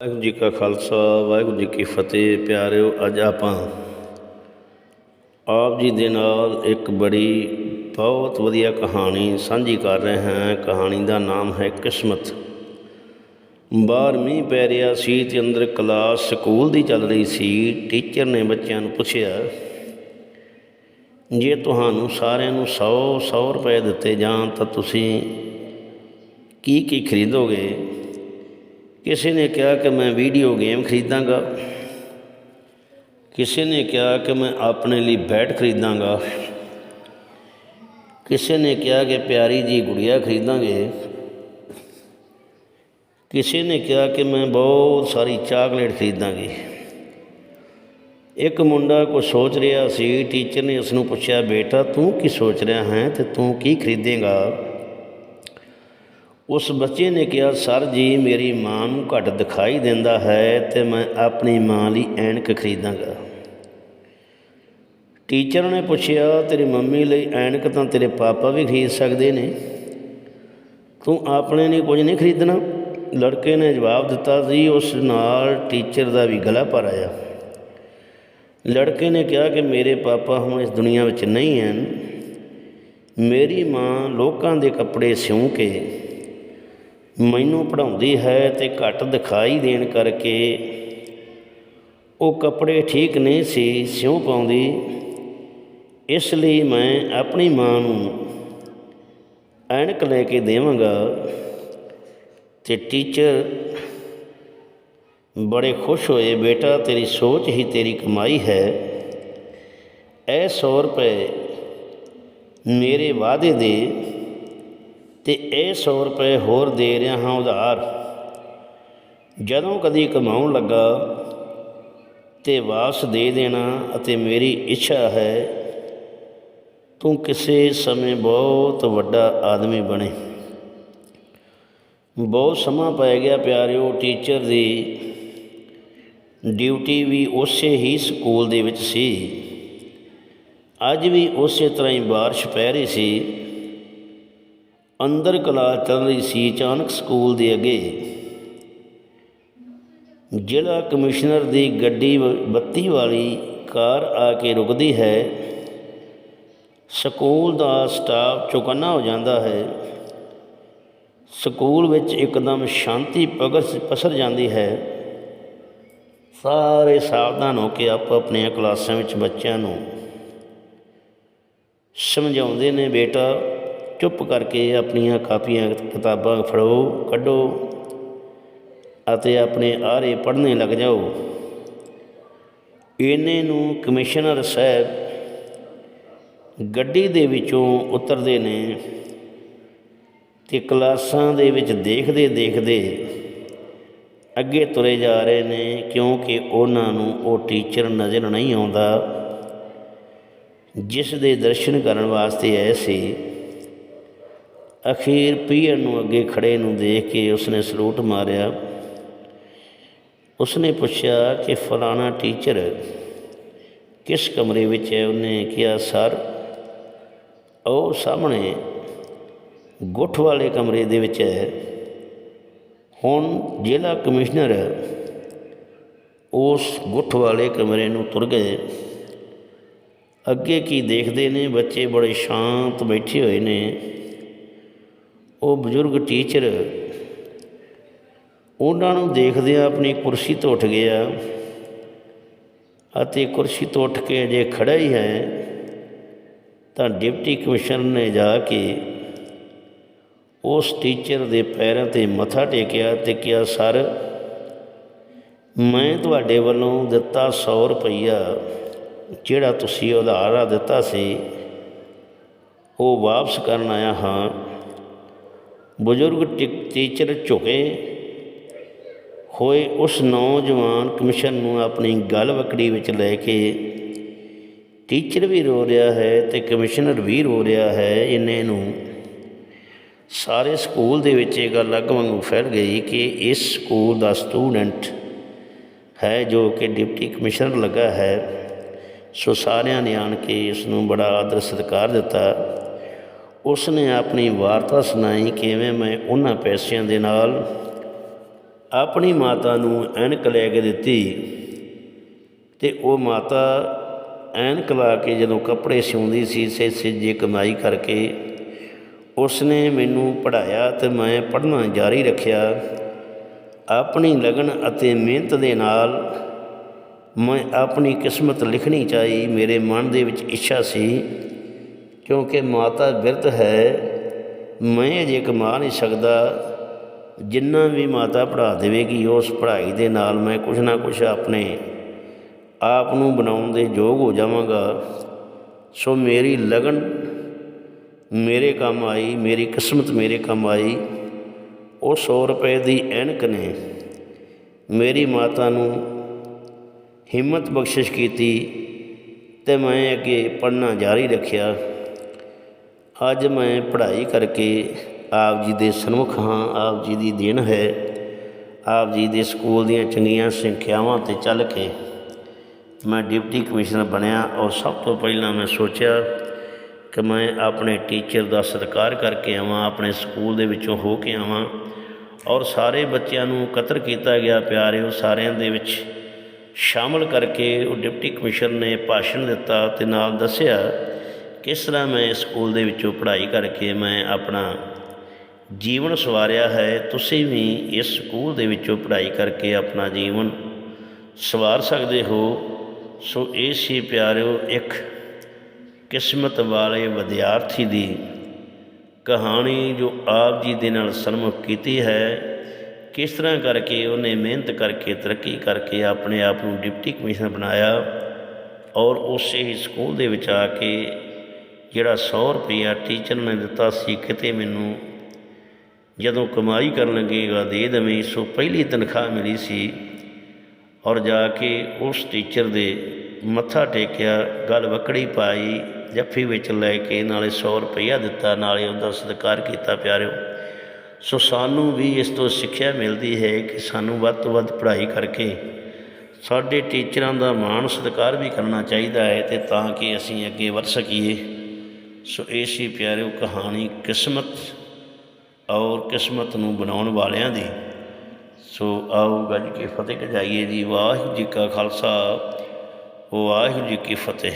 ਵਾਹਿਗੁਰੂ ਜੀ ਕਾ ਖਾਲਸਾ, ਵਾਹਿਗੁਰੂ ਜੀ ਕੀ ਫਤਿਹ। ਪਿਆਰਿਓ, ਅੱਜ ਆਪਾਂ ਆਪ ਜੀ ਦੇ ਨਾਲ ਇੱਕ ਬੜੀ ਬਹੁਤ ਵਧੀਆ ਕਹਾਣੀ ਸਾਂਝੀ ਕਰ ਰਹੇ ਹਾਂ। ਕਹਾਣੀ ਦਾ ਨਾਮ ਹੈ ਕਿਸਮਤ। ਬਾਹਰ ਮੀਂਹ ਪੈ ਰਿਹਾ ਸੀ ਤੇ ਅੰਦਰ ਕਲਾਸ ਸਕੂਲ ਦੀ ਚੱਲ ਰਹੀ ਸੀ। ਟੀਚਰ ਨੇ ਬੱਚਿਆਂ ਨੂੰ ਪੁੱਛਿਆ, ਜੇ ਤੁਹਾਨੂੰ ਸਾਰਿਆਂ ਨੂੰ 100 100 ਰੁਪਏ ਦਿੱਤੇ ਜਾਣ ਤਾਂ ਤੁਸੀਂ ਕੀ ਕੀ ਖਰੀਦੋਗੇ? ਕਿਸੇ ਨੇ ਕਿਹਾ ਕਿ ਮੈਂ ਵੀਡੀਓ ਗੇਮ ਖਰੀਦਾਂਗਾ। ਕਿਸੇ ਨੇ ਕਿਹਾ ਕਿ ਮੈਂ ਆਪਣੇ ਲਈ ਬੈਟ ਖਰੀਦਾਂਗਾ। ਕਿਸੇ ਨੇ ਕਿਹਾ ਕਿ ਪਿਆਰੀ ਜੀ ਗੁੜੀਆ ਖਰੀਦਾਂਗੇ। ਕਿਸੇ ਨੇ ਕਿਹਾ ਕਿ ਮੈਂ ਬਹੁਤ ਸਾਰੀ ਚਾਕਲੇਟ ਖਰੀਦਾਂਗੀ। ਇੱਕ ਮੁੰਡਾ ਕੁਝ ਸੋਚ ਰਿਹਾ ਸੀ ਟੀਚਰ ਨੇ ਉਸ ਨੂੰ ਪੁੱਛਿਆ, ਬੇਟਾ, ਤੂੰ ਕੀ ਸੋਚ ਰਿਹਾ ਹੈ ਤੇ ਤੂੰ ਕੀ ਖਰੀਦੇਗਾ? ਉਸ ਬੱਚੇ ਨੇ ਕਿਹਾ, ਸਰ ਜੀ, ਮੇਰੀ ਮਾਂ ਨੂੰ ਘੱਟ ਦਿਖਾਈ ਦਿੰਦਾ ਹੈ ਤੇ ਮੈਂ ਆਪਣੀ ਮਾਂ ਲਈ ਐਨਕ ਖਰੀਦਾਂਗਾ। ਟੀਚਰ ਨੇ ਪੁੱਛਿਆ, ਤੇਰੀ ਮੰਮੀ ਲਈ ਐਨਕ ਤਾਂ ਤੇਰੇ ਪਾਪਾ ਵੀ ਖਰੀਦ ਸਕਦੇ ਨੇ? ਤੂੰ ਆਪਣੇ ਲਈ ਕੁਝ ਨਹੀਂ ਖਰੀਦਣਾ? ਲੜਕੇ ਨੇ ਜਵਾਬ ਦਿੱਤਾ ਸੀ ਉਸ ਨਾਲ ਟੀਚਰ ਦਾ ਵੀ ਗਲਾ ਭਰ ਆਇਆ। ਲੜਕੇ ਨੇ ਕਿਹਾ ਕਿ, ਮੇਰੇ ਪਾਪਾ ਹੁਣ ਇਸ ਦੁਨੀਆ ਵਿੱਚ ਨਹੀਂ ਹਨ ਮੇਰੀ ਮਾਂ ਲੋਕਾਂ ਦੇ ਕੱਪੜੇ ਸਿਉਂ ਕੇ ਮੈਨੂੰ ਪੜਾਉਂਦੀ ਹੈ ਤੇ ਘੱਟ ਦਿਖਾਈ ਦੇਣ ਕਰਕੇ ਉਹ ਕੱਪੜੇ ਠੀਕ ਨਹੀਂ ਸੀ ਸਿਉਂ ਪਾਉਂਦੀ। ਇਸ ਲਈ ਮੈਂ ਆਪਣੀ ਮਾਂ ਨੂੰ ਐਨਕ ਲੈ ਕੇ ਦੇਵਾਂਗਾ ਤੇ ਟੀਚਰ ਬੜੇ ਖੁਸ਼ ਹੋਏ, ਬੇਟਾ, ਤੇਰੀ ਸੋਚ ਹੀ ਤੇਰੀ ਕਮਾਈ ਹੈ। ਇਹ 100 ਰੁਪਏ ਮੇਰੇ ਵਾਅਦੇ ਦੇ ਤੇ ਇਹ 100 ਰੁਪਏ ਹੋਰ ਦੇ ਰਿਹਾ ਹਾਂ ਉਧਾਰ। ਜਦੋਂ ਕਦੀ ਕਮਾਉਣ ਲੱਗਾ ਤੇ ਵਾਪਸ ਦੇ ਦੇਣਾ ਅਤੇ ਮੇਰੀ ਇੱਛਾ ਹੈ, ਤੂੰ ਕਿਸੇ ਸਮੇਂ ਬਹੁਤ ਵੱਡਾ ਆਦਮੀ ਬਣੇ। ਬਹੁਤ ਸਮਾਂ ਪੈ ਗਿਆ ਪਿਆਰਿਓ ਟੀਚਰ ਦੀ ਡਿਊਟੀ ਵੀ ਉਸੇ ਹੀ ਸਕੂਲ ਦੇ ਵਿੱਚ ਸੀ। ਅੱਜ ਵੀ ਉਸੇ ਤਰ੍ਹਾਂ ਹੀ ਬਾਰਿਸ਼ ਪੈ ਰਹੀ ਸੀ। ਅੰਦਰ ਕਲਾਸ ਚੱਲ ਰਹੀ ਸੀ ਅਚਾਨਕ ਸਕੂਲ ਦੇ ਅੱਗੇ। ਜ਼ਿਲ੍ਹਾ ਕਮਿਸ਼ਨਰ ਦੀ ਗੱਡੀ ਵ- ਬੱਤੀ ਵਾਲੀ ਕਾਰ ਆ ਕੇ ਰੁਕਦੀ ਹੈ। ਸਕੂਲ ਦਾ ਸਟਾਫ ਚੁਕੰਨਾ ਹੋ ਜਾਂਦਾ ਹੈ। ਸਕੂਲ ਵਿੱਚ ਇੱਕਦਮ ਸ਼ਾਂਤੀ ਪਗਸ, ਪਸਰ ਜਾਂਦੀ ਹੈ। ਸਾਰੇ ਸਾਵਧਾਨ ਹੋ ਕੇ ਆਪੋ ਆਪਣੀਆਂ ਕਲਾਸਾਂ ਵਿੱਚ ਬੱਚਿਆਂ ਨੂੰ ਸਮਝਾਉਂਦੇ ਨੇ, ਬੇਟਾ ਚੁੱਪ ਕਰਕੇ ਆਪਣੀਆਂ ਕਾਪੀਆਂ, ਕਿਤਾਬਾਂ ਫੜੋ, ਕੱਢੋ ਅਤੇ ਆਪਣੇ ਆਰੇ ਪੜ੍ਹਨੇ ਲੱਗ ਜਾਓ। ਇਹਨੇ ਨੂੰ ਕਮਿਸ਼ਨਰ ਸਾਹਿਬ ਗੱਡੀ ਦੇ ਵਿੱਚੋਂ ਉਤਰਦੇ ਨੇ ਤੇ ਕਲਾਸਾਂ ਦੇ ਵਿੱਚ ਦੇਖਦੇ ਦੇਖਦੇ ਅੱਗੇ ਤੁਰੇ ਜਾ ਰਹੇ ਨੇ ਕਿਉਂਕਿ ਉਹਨਾਂ ਨੂੰ ਉਹ ਟੀਚਰ ਨਜ਼ਰ ਨਹੀਂ ਆਉਂਦਾ, ਜਿਸ ਦੇ ਦਰਸ਼ਨ ਕਰਨ ਵਾਸਤੇ ਆਏ ਸੀ। ਅਖੀਰ ਪੀਰ ਨੂੰ ਅੱਗੇ ਖੜੇ ਨੂੰ ਦੇਖ ਕੇ ਉਸਨੇ ਸਲੂਟ ਮਾਰਿਆ। ਉਸਨੇ ਪੁੱਛਿਆ ਕਿ ਫਲਾਣਾ ਟੀਚਰ ਕਿਸ ਕਮਰੇ ਵਿੱਚ ਹੈ? ਉਹਨੇ ਕਿਹਾ, ਸਰ, ਉਹ ਸਾਹਮਣੇ ਗੁੱਠ ਵਾਲੇ ਕਮਰੇ ਦੇ ਵਿੱਚ ਹੈ। ਹੁਣ ਜ਼ਿਲ੍ਹਾ ਕਮਿਸ਼ਨਰ ਉਸ ਗੁੱਠ ਵਾਲੇ ਕਮਰੇ ਨੂੰ ਤੁਰ ਗਏ। ਅੱਗੇ ਕੀ ਦੇਖਦੇ ਨੇ? ਬੱਚੇ ਬੜੇ ਸ਼ਾਂਤ ਬੈਠੇ ਹੋਏ ਨੇ। ਉਹ ਬਜ਼ੁਰਗ ਟੀਚਰ ਉਹਨਾਂ ਨੂੰ ਦੇਖਦਿਆਂ ਆਪਣੀ ਕੁਰਸੀ ਤੋਂ ਉੱਠ ਗਿਆ ਅਤੇ ਕੁਰਸੀ ਤੋਂ ਉੱਠ ਕੇ ਜੇ ਖੜਾ ਹੀ ਹੈ ਤਾਂ ਡਿਪਟੀ ਕਮਿਸ਼ਨਰ ਨੇ ਜਾ ਕੇ ਉਸ ਟੀਚਰ ਦੇ ਪੈਰਾਂ ਤੇ ਮੱਥਾ ਟੇਕਿਆ ਤੇ ਕਿਹਾ, ਸਰ, ਮੈਂ ਤੁਹਾਡੇ ਵੱਲੋਂ ਦਿੱਤਾ 100 ਰੁਪਈਆ ਜਿਹੜਾ ਤੁਸੀਂ ਉਧਾਰਾ ਦਿੱਤਾ ਸੀ, ਉਹ ਵਾਪਸ ਕਰਨ ਆਇਆ ਹਾਂ। ਬਜ਼ੁਰਗ ਟੀ- ਟੀਚਰ ਝੁਕੇ। ਹੋਏ ਉਸ ਨੌਜਵਾਨ ਕਮਿਸ਼ਨ ਨੂੰ ਆਪਣੀ ਗਲ ਵਕੜੀ ਵਿੱਚ ਲੈ ਕੇ, ਟੀਚਰ ਵੀ ਰੋ ਰਿਹਾ ਹੈ ਤੇ ਕਮਿਸ਼ਨਰ ਵੀ ਰੋ ਰਿਹਾ ਹੈ। ਇਹਨੇ ਨੂੰ ਸਾਰੇ ਸਕੂਲ ਦੇ ਵਿੱਚ ਇਹ ਗੱਲ ਅੱਗ ਵਾਂਗੂ ਫੈਲ ਗਈ ਕਿ ਇਸ ਸਕੂਲ ਦਾ ਸਟੂਡੈਂਟ ਹੈ ਜੋ ਕਿ ਡਿਪਟੀ ਕਮਿਸ਼ਨਰ ਲੱਗਾ ਹੈ। ਸੋ ਸਾਰਿਆਂ ਨੇ ਆਣ ਕੇ ਇਸ ਨੂੰ ਬੜਾ ਆਦਰ ਸਤਿਕਾਰ ਦਿੱਤਾ। ਉਸ ਨੇ ਆਪਣੀ ਵਾਰਤਾ ਸੁਣਾਈ ਕਿਵੇਂ ਮੈਂ ਉਹਨਾਂ ਪੈਸਿਆਂ ਦੇ ਨਾਲ ਆਪਣੀ ਮਾਤਾ ਨੂੰ ਐਨਕ ਲੈ ਕੇ ਦਿੱਤੀ ਤੇ ਉਹ ਮਾਤਾ ਐਨਕ ਲਾ ਕੇ ਜਦੋਂ ਕੱਪੜੇ ਸਿਉਂਦੀ ਸੀ ਸੇ ਸਿੱਜੇ ਕਮਾਈ ਕਰਕੇ ਉਸਨੇ ਮੈਨੂੰ ਪੜ੍ਹਾਇਆ ਤੇ ਮੈਂ ਪੜ੍ਹਨਾ ਜਾਰੀ ਰੱਖਿਆ। ਆਪਣੀ ਲਗਨ ਅਤੇ ਮਿਹਨਤ ਦੇ ਨਾਲ ਮੈਂ ਆਪਣੀ ਕਿਸਮਤ ਲਿਖਣੀ ਚਾਹੀ। ਮੇਰੇ ਮਨ ਦੇ ਵਿੱਚ ਇੱਛਾ ਸੀ ਕਿਉਂਕਿ ਮਾਤਾ ਬਿਰਧ ਹੈ, ਮੈਂ ਅਜੇ ਕਮਾ ਨਹੀਂ ਸਕਦਾ। ਜਿੰਨਾ ਵੀ ਮਾਤਾ ਪੜ੍ਹਾ ਦੇਵੇਗੀ, ਉਸ ਪੜ੍ਹਾਈ ਦੇ ਨਾਲ ਮੈਂ ਕੁਝ ਨਾ ਕੁਝ ਆਪਣੇ ਆਪ ਨੂੰ ਬਣਾਉਣ ਦੇ ਯੋਗ ਹੋ ਜਾਵਾਂਗਾ। ਸੋ ਮੇਰੀ ਲਗਨ ਮੇਰੇ ਕੰਮ ਆਈ, ਮੇਰੀ ਕਿਸਮਤ ਮੇਰੇ ਕੰਮ ਆਈ। ਉਹ 100 ਰੁਪਏ ਦੀ ਐਨਕ ਨੇ ਮੇਰੀ ਮਾਤਾ ਨੂੰ ਹਿੰਮਤ ਬਖਸ਼ਿਸ਼ ਕੀਤੀ ਤੇ ਮੈਂ ਅੱਗੇ ਪੜ੍ਹਨਾ ਜਾਰੀ ਰੱਖਿਆ। ਅੱਜ ਮੈਂ ਪੜ੍ਹਾਈ ਕਰਕੇ ਆਪ ਜੀ ਦੇ ਸਨਮੁਖ ਹਾਂ, ਆਪ ਜੀ ਦੀ ਦੇਣ ਹੈ। ਆਪ ਜੀ ਦੇ ਸਕੂਲ ਦੀਆਂ ਚੰਗੀਆਂ ਸਿੱਖਿਆਵਾਂ ਤੇ ਚੱਲ ਕੇ ਮੈਂ ਡਿਪਟੀ ਕਮਿਸ਼ਨਰ ਬਣਿਆ ਔਰ ਸਭ ਤੋਂ ਪਹਿਲਾਂ ਮੈਂ ਸੋਚਿਆ ਕਿ ਮੈਂ ਆਪਣੇ ਟੀਚਰ ਦਾ ਸਤਿਕਾਰ ਕਰਕੇ ਆਵਾਂ, ਆਪਣੇ ਸਕੂਲ ਦੇ ਵਿੱਚੋਂ ਹੋ ਕੇ ਆਵਾਂ ਔਰ ਸਾਰੇ ਬੱਚਿਆਂ ਨੂੰ ਕਤਰ ਕੀਤਾ ਗਿਆ ਪਿਆਰਿਓ, ਸਾਰਿਆਂ ਦੇ ਵਿੱਚ ਸ਼ਾਮਲ ਕਰਕੇ ਉਹ ਡਿਪਟੀ ਕਮਿਸ਼ਨਰ ਨੇ ਭਾਸ਼ਣ ਦਿੱਤਾ ਤੇ ਨਾਲ ਦੱਸਿਆ ਕਿਸ ਤਰ੍ਹਾਂ ਮੈਂ ਇਸ ਸਕੂਲ ਦੇ ਵਿੱਚੋਂ ਪੜ੍ਹਾਈ ਕਰਕੇ ਮੈਂ ਆਪਣਾ ਜੀਵਨ ਸਵਾਰਿਆ ਹੈ, ਤੁਸੀਂ ਵੀ ਇਸ ਸਕੂਲ ਦੇ ਵਿੱਚੋਂ ਪੜ੍ਹਾਈ ਕਰਕੇ ਆਪਣਾ ਜੀਵਨ ਸਵਾਰ ਸਕਦੇ ਹੋ। ਸੋ ਇਹ ਸੀ ਪਿਆਰਿਓ ਇੱਕ ਕਿਸਮਤ ਵਾਲੇ ਵਿਦਿਆਰਥੀ ਦੀ ਕਹਾਣੀ ਜੋ ਆਪ ਜੀ ਦੇ ਨਾਲ ਸਨਮੁਖ ਕੀਤੀ ਹੈ। ਕਿਸ ਤਰ੍ਹਾਂ ਕਰਕੇ ਉਹਨੇ ਮਿਹਨਤ ਕਰਕੇ, ਤਰੱਕੀ ਕਰਕੇ ਆਪਣੇ ਆਪ ਨੂੰ ਡਿਪਟੀ ਕਮਿਸ਼ਨਰ ਬਣਾਇਆ ਔਰ ਉਸੇ ਹੀ ਸਕੂਲ ਦੇ ਵਿੱਚ ਆ ਕੇ ਜਿਹੜਾ 100 ਰੁਪਇਆ ਟੀਚਰ ਨੇ ਦਿੱਤਾ ਸੀ, ਕਿਤੇ ਮੈਨੂੰ ਜਦੋਂ ਕਮਾਈ ਕਰਨ ਲੱਗੇਗਾ, ਦੇ ਦੇਵੇਂ, ਸੋ ਪਹਿਲੀ ਤਨਖਾਹ ਮਿਲੀ ਸੀ। ਔਰ ਜਾ ਕੇ ਉਸ ਟੀਚਰ ਦੇ ਮੱਥਾ ਟੇਕਿਆ, ਗੱਲ ਵਕੜੀ ਪਾਈ, ਜੱਫੀ ਵਿੱਚ ਲੈ ਕੇ ਨਾਲੇ 100 ਰੁਪਇਆ ਦਿੱਤਾ, ਨਾਲੇ ਉਹਦਾ ਸਤਿਕਾਰ ਕੀਤਾ, ਪਿਆਰਿਓ। ਸੋ ਸਾਨੂੰ ਵੀ ਇਸ ਤੋਂ ਸਿੱਖਿਆ ਮਿਲਦੀ ਹੈ ਕਿ ਸਾਨੂੰ ਵੱਧ ਤੋਂ ਵੱਧ ਪੜ੍ਹਾਈ ਕਰਕੇ ਸਾਡੇ ਟੀਚਰਾਂ ਦਾ ਮਾਣ ਸਤਿਕਾਰ ਵੀ ਕਰਨਾ ਚਾਹੀਦਾ ਹੈ ਤੇ ਤਾਂ ਕਿ ਅਸੀਂ ਅੱਗੇ ਵਧ ਸਕੀਏ। ਸੋ ਇਹ ਸੀ ਪਿਆਰਿਓ ਕਹਾਣੀ ਕਿਸਮਤ ਔਰ ਕਿਸਮਤ ਨੂੰ ਬਣਾਉਣ ਵਾਲਿਆਂ ਦੀ। ਸੋ ਆਓ ਗੱਜ ਕੇ ਫਤਿਹ ਕਜਾਈਏ ਜੀ। ਵਾਹਿਗੁਰੂ ਜੀ ਕਾ ਖਾਲਸਾ, ਵਾਹਿਗੁਰੂ ਜੀ ਕੀ ਫਤਿਹ।